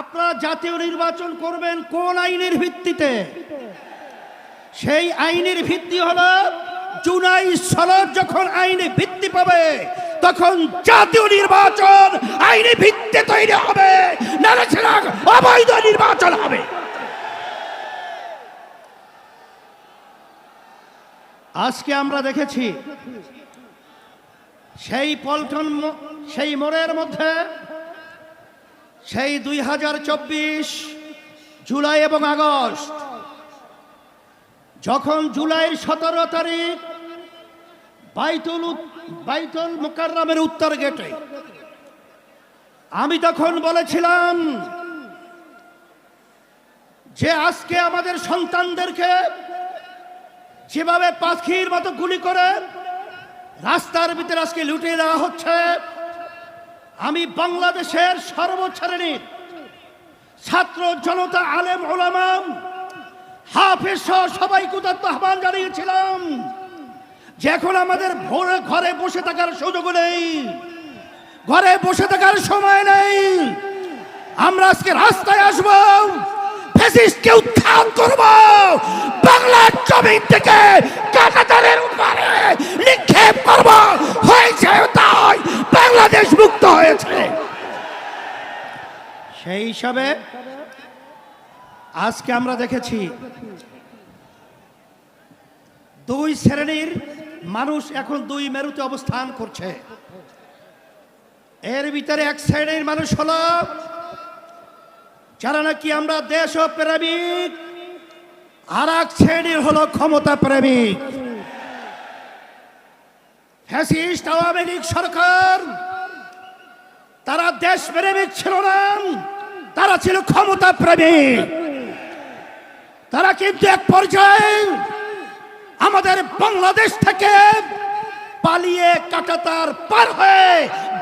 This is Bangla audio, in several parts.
আপনারা জাতীয় নির্বাচন করবেন কোন আইনের ভিত্তিতে? সেই আইনের ভিত্তি হলো জুলাই সনদ যখন আইনে ভিত্তি পাবে, তখন জাতীয় নির্বাচন আইনি ভিত্তি তৈরি হবে। অবৈধ নির্বাচন হবে। আজকে আমরা দেখেছি, সেই পল্টন সেই মোড়ের মধ্যে সেই দুই হাজার চব্বিশ জুলাই এবং আগস্ট, যখন জুলাইয়ের সতেরো তারিখ বাইতুল বাইতুল মুকাররমের উত্তর গেটে, আমি তখন বলেছিলাম যে আজকে আমাদের সন্তানদেরকে যেভাবে পাখির মতো গুলি করে রাস্তার ভিতরে আজকে লুটিয়ে দেওয়া হচ্ছে আমি বাংলাদেশের সর্বশ্রেণীর ছাত্র জনতা আলেম ওলামাম হাফেজ সহ সবাইকে আহ্বান জানিয়েছিলাম যে এখন আমাদের ভোরে ঘরে বসে থাকার সুযোগ নেই, ঘরে বসে থাকার সময় নেই। আমরা আজকে রাস্তায় আসব ফেসিস্টকে উত্থান করব, বাংলার জমিন থেকে কাটাতারের সেই হিসাবে আজকে আমরা দেখেছি দুই শ্রেণির মানুষ এখন দুই মেরুতে অবস্থান করছে। এর ভিতরে এক শ্রেণির মানুষ হল, যারা নাকি আমরা দেশ প্রেমিক আর এক শ্রেণির হলো ক্ষমতা প্রেমিক আওয়ামী লীগ সরকার, তারা দেশ প্রেমিক ছিল না। তারা ছিল ক্ষমতা প্রেমিক তারা কিন্তু এক পর্যায়ে আমাদের বাংলাদেশ থেকে পালিয়ে কাটাতার পার হয়ে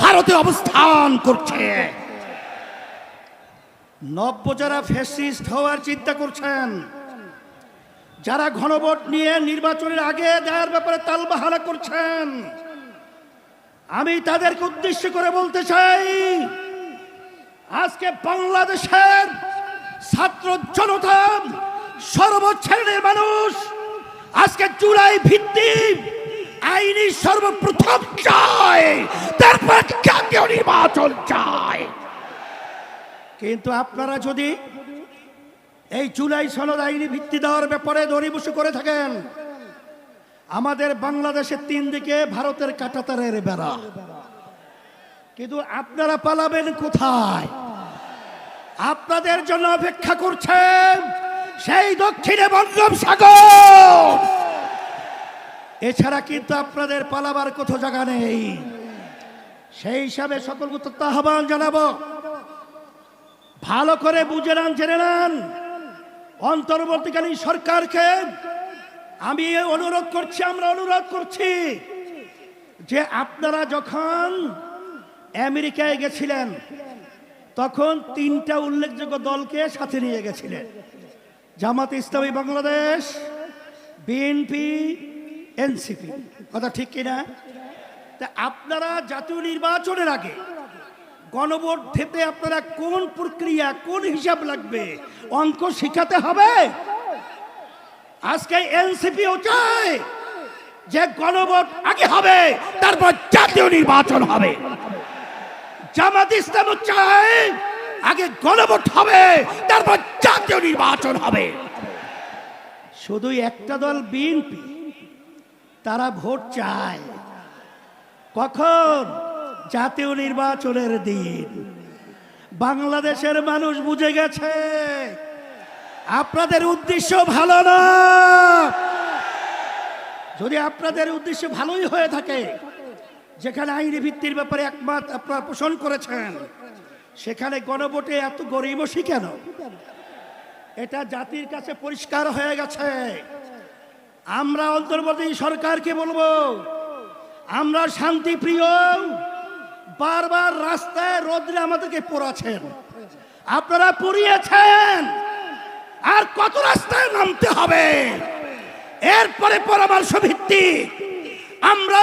ভারতে অবস্থান করছে। নব্য যারা ফেসিস্ট হওয়ার চিন্তা করছেন, যারা ঘনভোট নিয়ে নির্বাচনের আগে দেওয়ার ব্যাপারে তালবাহানা করছেন, আমি তাদেরকে উদ্দেশ্য করে বলতে চাই আজকে বাংলাদেশের ছাত্র জনতা সর্বশ্রেণীর মানুষ আজকে জুলাই ভিত্তি আইনি সর্বপ্রথম চায়। তারপর জাতীয় নির্বাচন চায়। কিন্তু আপনারা যদি এই জুলাই সনদ আইনি ভিত্তি দেওয়ার ব্যাপারে দরিবসু করে থাকেন, আমাদের বাংলাদেশের তিন দিকে ভারতের কাটাতারের বেড়া। কিন্তু আপনারা পালাবেন কোথায়? আপনাদের জন্য অপেক্ষা করছেন সেই দক্ষিণে বঙ্গোপসাগর এছাড়া কিন্তু আপনাদের পালাবার কোথাও জায়গা নেই। সেই হিসাবে সকলকে তথ্য আহ্বান জানাব। ভালো করে বুঝে নেন, জেনে নেন। অন্তর্বর্তীকালীন সরকারকে আমি অনুরোধ করছি, আমরা অনুরোধ করছি যে আপনারা যখন আমেরিকায় গেছিলেন তখন তিনটা উল্লেখযোগ্য দলকে সাথে নিয়ে গেছিলেন। Jamaat Islami Bangladesh, BNP, NCP. কথা ঠিক কিনা? তা আপনারা জাতীয় নির্বাচনের আগে গণভোট দিতে আপনারা কোন প্রক্রিয়া, কোন হিসাব লাগবে? অঙ্ক শিখাতে হবে? আজকে এনসিপিও চায় যে গণভোট আগে হবে, তারপর জাতীয় নির্বাচন হবে। জামাত ইসলামও চায় আগে গণভোট হবে, তারপর জাতীয় নির্বাচন হবে। শুধু একটা দল বিএনপি, তারা ভোট চায়। কখন? জাতীয় নির্বাচনের দিন। বাংলাদেশের মানুষ বুঝে গেছে, আপনাদের উদ্দেশ্য ভালো না। যদি আপনাদের উদ্দেশ্য ভালোই হয়ে থাকে যেখানে আইনি ভিত্তির ব্যাপারে একমত আপনারা পোষণ করেছেন, সেখানে গণভোটে এত গরিবসী কেন? এটা জাতির কাছে পরিষ্কার হয়ে গেছে। আমরা অন্তর্বর্তী সরকারকে বলব, আমরা শান্তি প্রিয় বারবার রাস্তায় রোদ্রে আমাদেরকে পোড়াছেন আপনারা পুড়িয়েছেন, আর কত রাস্তায় নামতে হবে? এরপরে পরামর্শ ভিত্তিক আমরা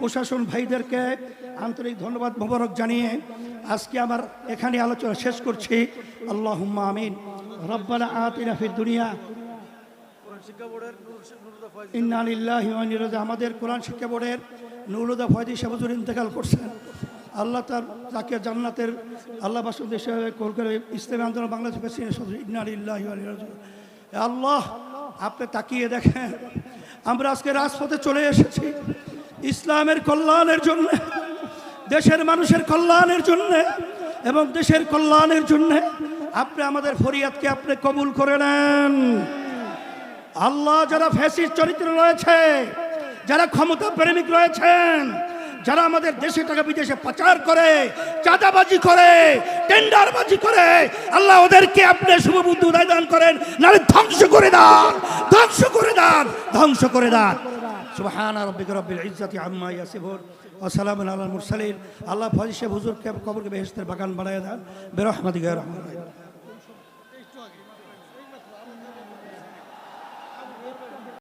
প্রশাসন ভাইদেরকে আন্তরিক ধন্যবাদ, মোবারক জানিয়ে আজকে আমার এখানে আলোচনা শেষ করছি। আল্লাহ আমিন। রব্বানা আতিনা ফিদ দুনিয়া। আমাদের কোরআন শিক্ষা বোর্ডের নুরুদা ফয়দি সাহেবুজুর ইন্তেকাল করছেন। আল্লাহ তার তাকে জান্নাতের আল্লাহ বাসুদ দেশে কলকাতা ইসলামী আন্দোলন বাংলাদেশ প্রেসিডেন্ট সদস্য, ইন্না লিল্লাহি ওয়া ইন্না ইলাইহি রাজিউন। আল্লাহ, আপনি তাকিয়ে দেখেন, আমরা আজকে রাজপথে চলে এসেছি। ইসলামের কল্যাণের জন্য, দেশের মানুষের কল্যাণের জন্য এবং দেশের কল্যাণের জন্য আপনি আমাদের ফরিয়াদকে আপনি কবুল করে নেন। আল্লাহ যারা ফ্যাসিস্ট চরিত্র রয়েছে, যারা ক্ষমতা প্রেমিক রয়েছেন, যারা আমাদের দেশে টাকা বিদেশে পাচার করে, চাঁদাবাজি করে, টেন্ডারবাজি করে, আল্লাহ ওদেরকে আপনি শুভবুদ্ধি উদয় দান করেন, নাহলে ধ্বংস করে দান, ধ্বংস করে দান, ধ্বংস করে দান। সুবহান রব্বিক রব্বিল ইজ্জাতি আম্মা ইয়াসিফুর আসসালাম আল্লাহ আলাল মুরসালিন। আল্লাহ ফজিশে হুজুরকে কবরকে বেহেশতের বাগান বানায় দেন। বেরহমাতিকা রহমান।